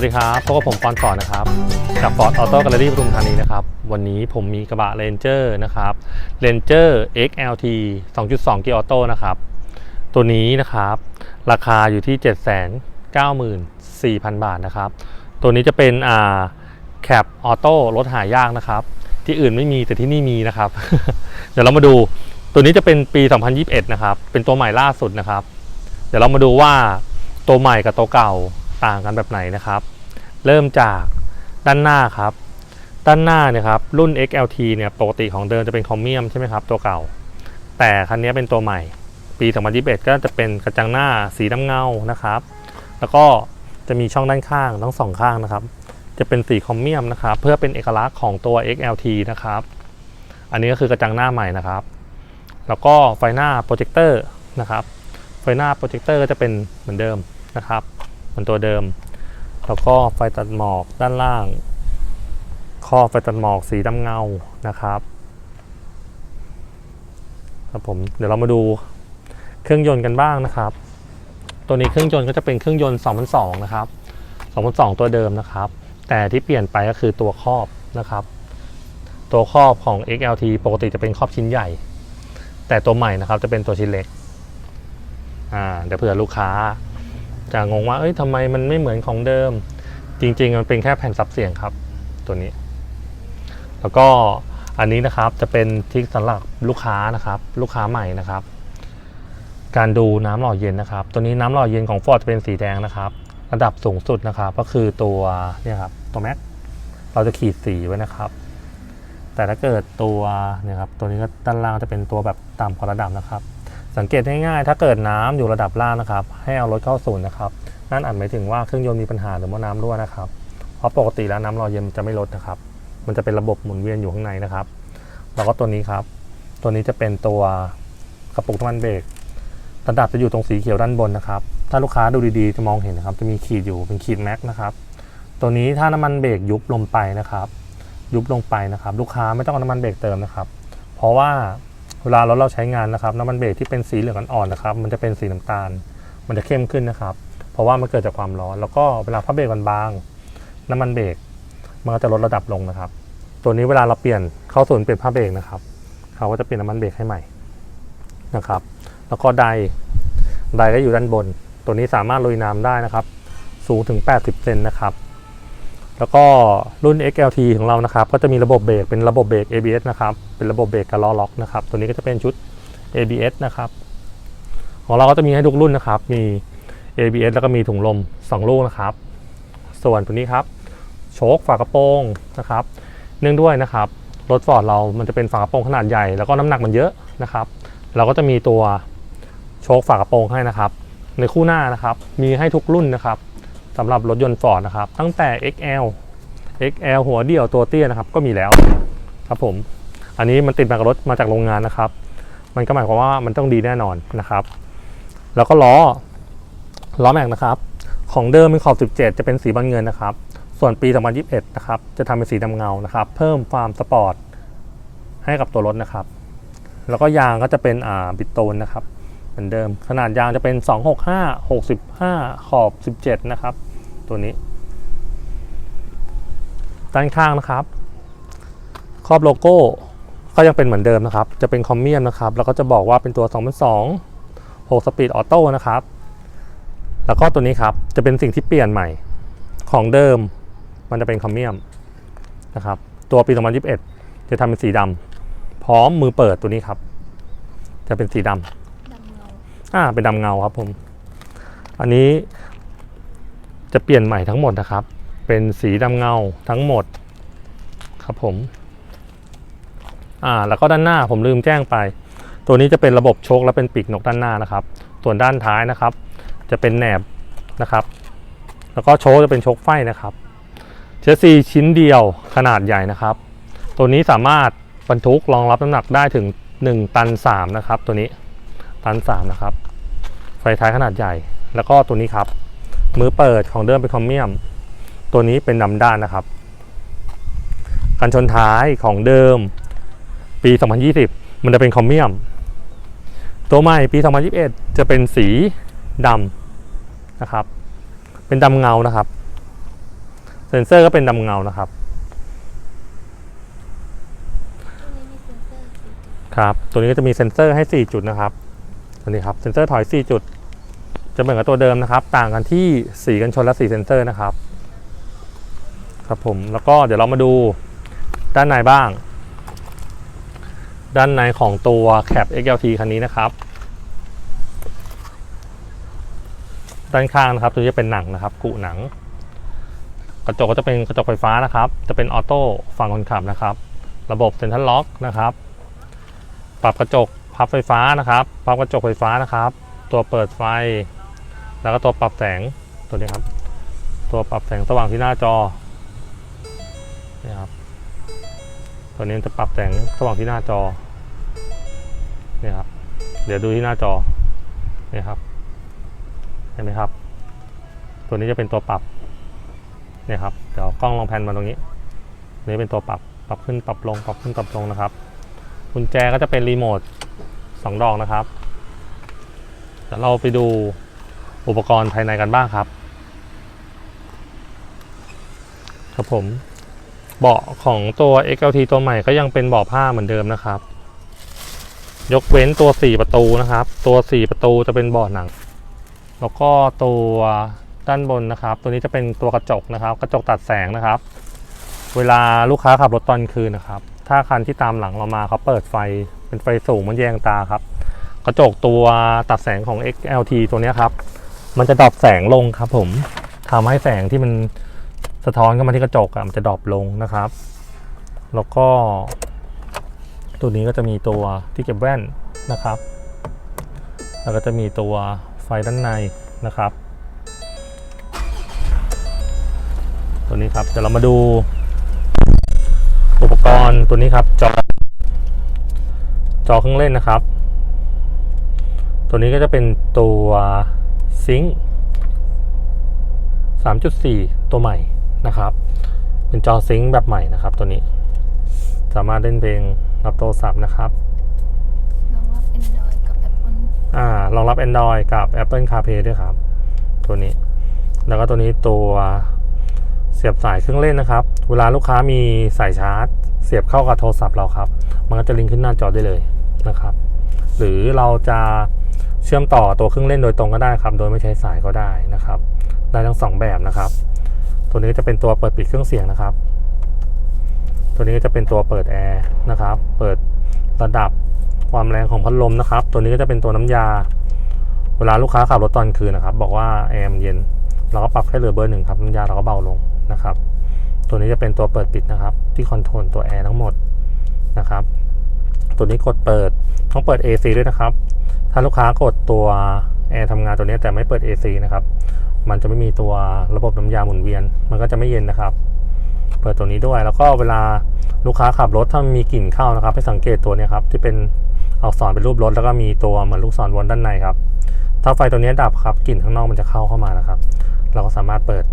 วัสดีครับ พบกับผมปอนก่อนนะครับ จาก Ford Auto Gallery ปทุมธานีนะครับ วันนี้ผมมีกระบะ Ranger นะครับ Ranger XLT 2.2 Gear Auto นะครับ ตัวนี้นะครับ ราคาอยู่ที่ 794,000 บาทนะครับ ตัวนี้จะเป็นอ่าแคปออโต้รถหายากนะครับ ที่อื่นไม่มีแต่ที่นี่มีนะครับ เดี๋ยวเรามาดู ตัวนี้จะเป็นปี 2021 นะครับ เป็นตัวใหม่ล่าสุดนะครับ เดี๋ยวเรามาดูว่าตัวใหม่กับตัวเก่า ต่างกันแบบไหนนะครับ เริ่มจากด้านหน้าครับ ด้านหน้าเนี่ยครับรุ่น XLT เนี่ยปกติของเดิมจะเป็นคอมเมียมใช่ไหมครับตัวเก่า แต่คันนี้เป็นตัวใหม่ ปี 2021 ก็จะเป็นกระจังหน้าสีน้ำเงานะครับ แล้วก็จะมีช่องด้านข้างทั้งสองข้างนะครับ จะเป็นสีคอมเมียมนะครับ เพื่อเป็นเอกลักษณ์ของตัว XLT นะครับ อันนี้ก็คือกระจังหน้าใหม่นะครับ แล้วก็ไฟหน้าโปรเจคเตอร์นะครับ ไฟหน้าโปรเจคเตอร์ก็จะเป็นเหมือนเดิมนะครับ มือนตัวเดิม แล้วก็ไฟตัดหมอกด้านล่าง ข้อไฟตัดหมอกสีดำเงานะครับครับผมเดี๋ยวเรามาดูเครื่องยนต์กันบ้างนะครับ ตัวนี้เครื่องยนต์ก็จะเป็นเครื่องยนต์2002นะครับ2002 ตัวเดิมนะครับ แต่ที่เปลี่ยนไปก็คือตัวครอบนะครับ ตัวครอบของ XLT ปกติจะเป็นครอบชิ้นใหญ่ แต่ตัวใหม่นะครับจะเป็นตัวชิ้นเล็กอ่าเดี๋ยวเผื่อลูกค้า จะงงว่าเอ้ยทำไมมันไม่เหมือนของเดิม จริง ๆ มันเป็นแค่แผ่นซับเสียงครับ ตัวนี้ แล้วก็อันนี้นะครับจะเป็นทิกสำหรับลูกค้านะครับ ลูกค้าใหม่นะครับ การดูน้ำหล่อเย็นนะครับ ตัวนี้น้ำหล่อเย็นของ Ford จะเป็นสีแดงนะครับ ระดับสูงสุดนะครับ ก็คือตัวเนี่ยครับตัวแม็กเราจะขีดสีไว้นะครับ แต่ถ้าเกิดตัวเนี่ยครับตัวนี้ก็ด้านล่างจะเป็นตัวแบบต่ำกว่าระดับนะครับ สังเกตง่ายๆ ถ้าเกิดน้ำอยู่ระดับล่างนะครับ ให้เอารถเข้าศูนย์นะครับ นั่นอาจหมายถึงว่าเครื่องยนต์มีปัญหาหรือว่าน้ำรั่วนะครับ เพราะปกติแล้วน้ำรอเย็นมันจะไม่ลดนะครับ มันจะเป็นระบบหมุนเวียนอยู่ข้างในนะครับ แล้วก็ตัวนี้ครับ ตัวนี้จะเป็นตัวกระปุกน้ำมันเบรก ระดับจะอยู่ตรงสีเขียวด้านบนนะครับ ถ้าลูกค้าดูดีๆจะมองเห็นนะครับ จะมีขีดอยู่เป็นขีดแม็กนะครับ ตัวนี้ถ้าน้ำมันเบรกยุบลงไปนะครับ ยุบลงไปนะครับ ลูกค้าไม่ต้องเอาน้ำมันเบรกเติมนะครับ เพราะว่า เวลารถเราใช้งานนะครับน้ำมันเบรกที่เป็นสีเหลืองอ่อนๆนะครับ มันจะเป็นสีน้ำตาล มันจะเข้มขึ้นนะครับ เพราะว่ามันเกิดจากความร้อน แล้วก็เวลาผ้าเบรกมันบางน้ำมันเบรกมันก็จะลดระดับลงนะครับ ตัวนี้เวลาเราเปลี่ยนเข้าศูนย์เปลี่ยนผ้าเบรกนะครับ เขาก็จะเปลี่ยนน้ำมันเบรกให้ใหม่นะครับ แล้วก็ไดไดก็อยู่ด้านบน ตัวนี้สามารถลุยน้ำได้นะครับ สูงถึง 80 เซนนะครับ แล้วก็รุ่น XLT ของเรานะครับ ก็จะมีระบบเบรกเป็นระบบเบรก ABS นะครับ เป็นระบบเบรกกับล้อล็อกนะครับ ตัวนี้ก็จะเป็นชุด ABS นะครับ ของเราก็จะมีให้ทุกรุ่นนะครับ มี ABS แล้วก็มีถุงลม 2 ลูกนะครับ ส่วนตัวนี้ครับ โชคฝากระโปรงนะครับ เนื่องด้วยนะครับ รถฟอร์ดเรา มันจะเป็นฝากระโปรงขนาดใหญ่ แล้วก็น้ำหนักมันเยอะนะครับ เราก็จะมีตัวโชคฝากระโปรงให้นะครับ ในคู่หน้านะครับ มีให้ทุกรุ่นนะครับ สำหรับรถยนต์ฟอร์ดนะครับ ตั้งแต่ XL XL หัวเดี่ยวตัวเตี้ยนะครับ ก็มีแล้วครับผม อันนี้มันติดมากับรถมาจากโรงงานนะครับ มันก็หมายความว่ามันต้องดีแน่นอนนะครับ แล้วก็ล้อล้อแม็กนะครับ ของเดิมเป็นขอบ 17 จะเป็นสีบอลเงินนะครับ ส่วนปี 2021 นะครับ จะทำเป็นสีดำเงานะครับ เพิ่มความสปอร์ตให้กับตัวรถนะครับ แล้วก็ยางก็จะเป็นอ่าบิตโตนนะครับ เหมือนเดิม ขนาดยางจะเป็น 265 65 ขอบ 17 นะครับ ตัวนี้ ด้านข้างนะครับ ครอบโลโก้ก็ยังเป็นเหมือนเดิมนะครับ จะเป็นคอมเมียมนะครับ แล้วก็จะบอกว่าเป็นตัว 2002 6สปีดออโต้นะครับ แล้วก็ตัวนี้ครับ จะเป็นสิ่งที่เปลี่ยนใหม่ ของเดิม มันจะเป็นคอมเมียมนะครับ ตัวปี 2021 จะทำเป็นสีดำพร้อมมือเปิดตัวนี้ครับ จะเป็นสีดำดำเงาอ่า เป็นดำเงาครับผม อันนี้ จะเปลี่ยนใหม่ทั้งหมดนะครับ เป็นสีดำเงาทั้งหมดครับผมอ่าแล้วก็ด้านหน้าผมลืมแจ้งไป ตัวนี้จะเป็นระบบโชคและเป็นปีกนกด้านหน้านะครับ ส่วนด้านท้ายนะครับ จะเป็นแหนบนะครับ แล้วก็โชคจะเป็นโชคไฟนะครับเชสซีชิ้นเดียวขนาดใหญ่นะครับ ตัวนี้สามารถบรรทุกรองรับน้ำหนักได้ถึง 1 ตัน 3 นะครับ ตัวนี้ตัน 3 นะครับ ไฟท้ายขนาดใหญ่ แล้วก็ตัวนี้ครับ มือเปิดของเดิมเป็นคอมเมียม ตัวนี้เป็นดำด้านนะครับ กันชนท้ายของเดิม ปี 2020 มันจะเป็นคอมเมียม ตัวใหม่ปี 2021 จะเป็นสีดำนะครับ เป็นดำเงานะครับ เซนเซอร์ก็เป็นดำเงานะครับครับ ตัวนี้ก็จะมีเซ็นเซอร์ให้ 4 จุดนะครับ ตัวนี้ครับ เซ็นเซอร์ถอย 4 จุด จะเหมือนกับตัวเดิมนะครับ ต่างกันที่สีกันชนและสีเซ็นเซอร์นะครับ ครับผมแล้วก็เดี๋ยวเรามาดูด้านในบ้าง ด้านในของตัว Cap XLT คันนี้นะครับ ด้านข้างนะครับตัวจะเป็นหนังนะครับ กุหนัง กระจกก็จะเป็นกระจกไฟฟ้านะครับ จะเป็นออโต้ฝั่งคนขับนะครับ ระบบเซ็นทรัลล็อกนะครับ ปรับกระจกพับไฟฟ้านะครับปรับกระจกไฟฟ้านะครับ ตัวเปิดไฟ แล้วก็ตัวปรับแสงตัวนี้ครับ ตัวปรับแสงสว่างที่หน้าจอนี่ครับตัวนี้จะปรับแสงสว่างที่หน้าจอนี่ครับ เดี๋ยวดูที่หน้าจอนี่ครับเห็นไหมครับ ตัวนี้จะเป็นตัวปรับเนี่ยครับเดี๋ยวกล้องลองแพนมาตรงนี้นี่เป็นตัวปรับปรับขึ้นปรับลงปรับขึ้นปรับลงนะครับกุญแจก็จะเป็นรีโมทสองดอกนะครับเดี๋ยวเราไปดู อุปกรณ์ภายในกันบ้างครับ ครับผม เบาะของตัว XLT ตัวใหม่ก็ยังเป็นเบาะผ้าเหมือนเดิมนะครับ ยกเว้นตัว 4 ประตูนะครับ ตัว 4 ประตูจะเป็นเบาะหนัง แล้วก็ตัวด้านบนนะครับ ตัวนี้จะเป็นตัวกระจกนะครับ กระจกตัดแสงนะครับ เวลาลูกค้าขับรถตอนคืนนะครับ ถ้าคันที่ตามหลังเรามาเขาเปิดไฟเป็นไฟสูงมันแยงตาครับ กระจกตัวตัดแสงของ XLT ตัวนี้ครับ มันจะดรอปแสงลงครับผมทำให้แสงที่มันสะท้อนเข้ามาที่กระจกอะมันจะดรอปลงนะครับ แล้วก็ ตัวนี้ก็จะมีตัวที่เก็บแว่นนะครับ แล้วก็จะมีตัวไฟด้านในนะครับ ตัวนี้ครับเดี๋ยวเรามาดู อุปกรณ์ตัวนี้ครับจอจอเครื่องเล่นนะครับ ตัวนี้ก็จะเป็นตัว ซิงค์3.4 ตัวใหม่นะครับ เป็นจอซิงค์แบบใหม่นะครับตัวนี้ สามารถเล่นเพลงรับโทรศัพท์นะครับรองรับ Android กับ Apple อ่ารองรับ Android กับ Apple CarPlay ด้วยครับ ตัวนี้ แล้วก็ตัวนี้ตัวเสียบสายเครื่องเล่นนะครับ เวลาลูกค้ามีสายชาร์จ เสียบเข้ากับโทรศัพท์เราครับ มันก็จะลิงก์ขึ้นหน้าจอได้เลยนะครับ หรือเราจะ เชื่อมต่อตัวเครื่องเล่นโดยตรงก็ได้ครับ โดยไม่ใช้สายก็ได้นะครับ ได้ทั้งสองแบบนะครับ ตัวนี้ก็จะเป็นตัวเปิดปิดเครื่องเสียงนะครับ ตัวนี้ก็จะเป็นตัวเปิดแอร์นะครับ เปิดระดับความแรงของพัดลมนะครับ ตัวนี้ก็จะเป็นตัวน้ำยา เวลาลูกค้าขับรถตอนคืนนะครับ บอกว่าแอร์มันเย็น เราก็ปรับแค่เหลือเบอร์หนึ่งครับ น้ำยาเราก็เบาลงนะครับ ตัวนี้จะเป็นตัวเปิดปิดนะครับ ที่คอนโทรลตัวแอร์ทั้งหมดนะครับ ตัวนี้กดเปิดต้องเปิด AC ด้วยนะครับาลูกค้ากดตัวแอร์ทำงานตัวนี้แต่ไม่เปิด AC นะครับ มันจะไม่มีตัวระบบน้ำยาหมุนเวียน มันก็จะไม่เย็นนะครับ เปิดตัวนี้ด้วย แล้วก็เวลาลูกค้าขับรถถ้ามีกลิ่นเข้านะครับ ให้สังเกตตัวนี้ครับ ที่เป็นอักษรเป็นรูปรถแล้วก็มีตัวเหมือนลูกศรวนด้านในครับ ถ้าไฟตัวนี้ดับครับกลิ่นข้างนอกมันจะเข้าเข้ามานะครับ เราก็สามารถเปิด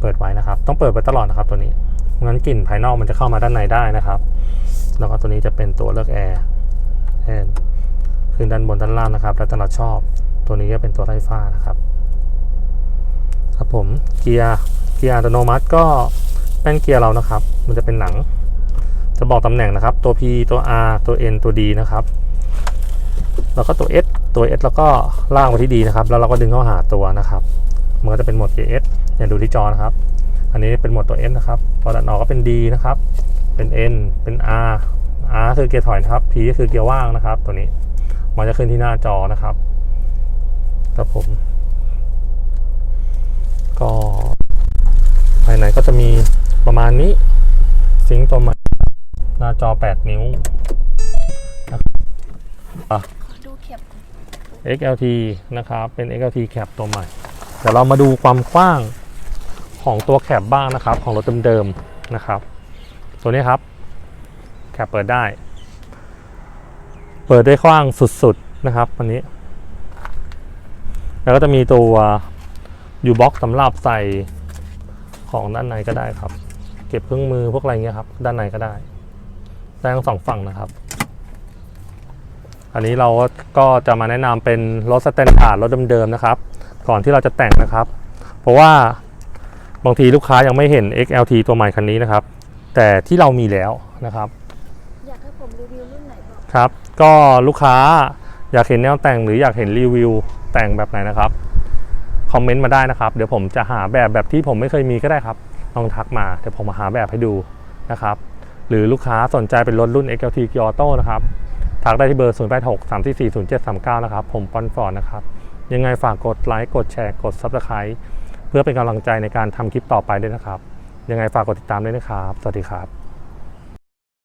เปิดไว้นะครับ ต้องเปิดไว้ตลอดนะครับตัวนี้งั้นกลิ่นภายนอกมันจะเข้ามาด้านในได้นะครับ แล้วก็ตัวนี้จะเป็นตัวเลือกแอร์แอร์ ขึ้นด้านบนด้านล่างนะครับ แล้วแต่เราชอบตัวนี้ก็เป็นตัวไฟฟ้านะครับ ครับผมเกียร์เกียร์อัตโนมัติก็แป้นเกียร์เรานะครับ มันจะเป็นหนัง จะบอกตำแหน่งนะครับ ตัว P ตัว R ตัว N ตัว D นะครับ แล้วก็ตัว S ตัว S แล้วก็ล่างไปที่ D นะครับ แล้วเราก็ดึงเข้าหาตัวนะครับ มันก็จะเป็นโหมด S อย่างดูที่จอนะครับ อันนี้เป็นโหมดตัว S นะครับพอดันออกก็เป็น D นะครับ เป็น N เป็น R R คือเกียร์ถอยนะครับ P ก็คือเกียร์ว่างนะครับ ตัวนี้ มันจะขึ้นที่หน้าจอนะครับครับผม ก็ภายในก็จะมีประมาณนี้ซิงตัวใหม่หน้าจอ 8 นิ้วขอดูเข็บ XLT นะครับ เป็น XLT Cap ตัวใหม่ เดี๋ยวเรามาดูความกว้างของตัวแคปบ้างนะครับ ของรถเดิมๆนะครับ ตัวนี้ครับ แคปเปิดได้ เปิดได้กว้างสุดๆนะครับอันนี้ แล้วก็จะมีตัวยูบ็อกสำหรับใส่ของด้านในก็ได้ครับ เก็บเครื่องมือพวกอะไรเงี้ยครับ ด้านในก็ได้ได้ทั้งสองฝั่งนะครับ อันนี้เราก็จะมาแนะนำเป็นรถสแตนดาร์ดรถเดิมๆนะครับ ก่อนที่เราจะแต่งนะครับ เพราะว่าบางทีลูกค้ายังไม่เห็น XLT ตัวใหม่คันนี้นะครับ แต่ที่เรามีแล้วนะครับ อยากให้ผมรีวิวรุ่นไหนบอกครับ ก็ลูกค้าอยากเห็นแนวแต่งหรืออยากเห็นรีวิวแต่งแบบไหนนะครับคอมเมนต์มาได้นะครับ เดี๋ยวผมจะหาแบบแบบที่ผมไม่เคยมีก็ได้ครับลองทักมาเดี๋ยวผมมาหาแบบให้ดูนะครับ หรือลูกค้าสนใจเป็นรถรุ่น XLT g i o t o นะครับทักได้ที่เบอร์ 0 8 6 3 4 4 0 7 3 9 นะครับ ผมปอนฟอร์ดนะครับ ยังไงฝากกดไลค์กดแชร์กด Subscribe เพื่อเป็นกำลังใจในการทำคลิปต่อไปด้วยนะครับ ยังไงฝากกดติดตามด้วยนะครับ สวัสดีครับ